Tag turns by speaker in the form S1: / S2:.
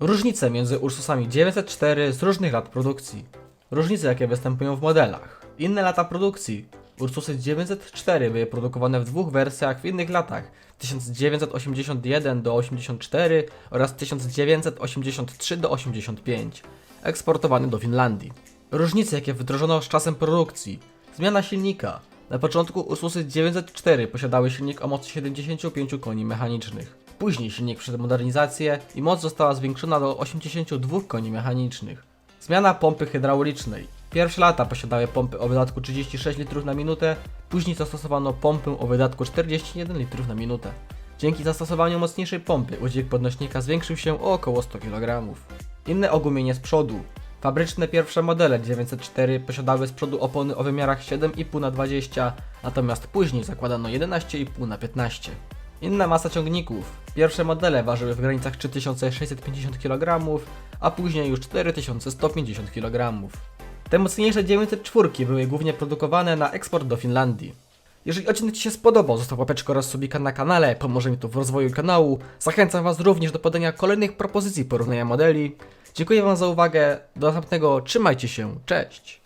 S1: Różnice między Ursusami 904 z różnych lat produkcji. Różnice jakie występują w modelach. Inne lata produkcji. Ursusy 904 były produkowane w dwóch wersjach w innych latach 1981 do 84 oraz 1983 do 85, eksportowane do Finlandii. Różnice jakie wdrożono z czasem produkcji. Zmiana silnika. Na początku Ursusy 904 posiadały silnik o mocy 75 koni mechanicznych. Później silnik przeszedł modernizację i moc została zwiększona do 82 koni mechanicznych. Zmiana pompy hydraulicznej. Pierwsze lata posiadały pompy o wydatku 36 litrów na minutę, później zastosowano pompę o wydatku 41 litrów na minutę. Dzięki zastosowaniu mocniejszej pompy udźwig podnośnika zwiększył się o około 100 kg. Inne ogumienie z przodu. Fabryczne pierwsze modele 904 posiadały z przodu opony o wymiarach 7,5 na 20, natomiast później zakładano 11,5 na 15. Inna masa ciągników. Pierwsze modele ważyły w granicach 3650 kg, a później już 4150 kg. Te mocniejsze 904 były głównie produkowane na eksport do Finlandii. Jeżeli odcinek Ci się spodobał, zostaw łapeczkę oraz subika na kanale, pomoże mi to w rozwoju kanału. Zachęcam Was również do podania kolejnych propozycji porównania modeli. Dziękuję Wam za uwagę, do następnego, trzymajcie się, cześć!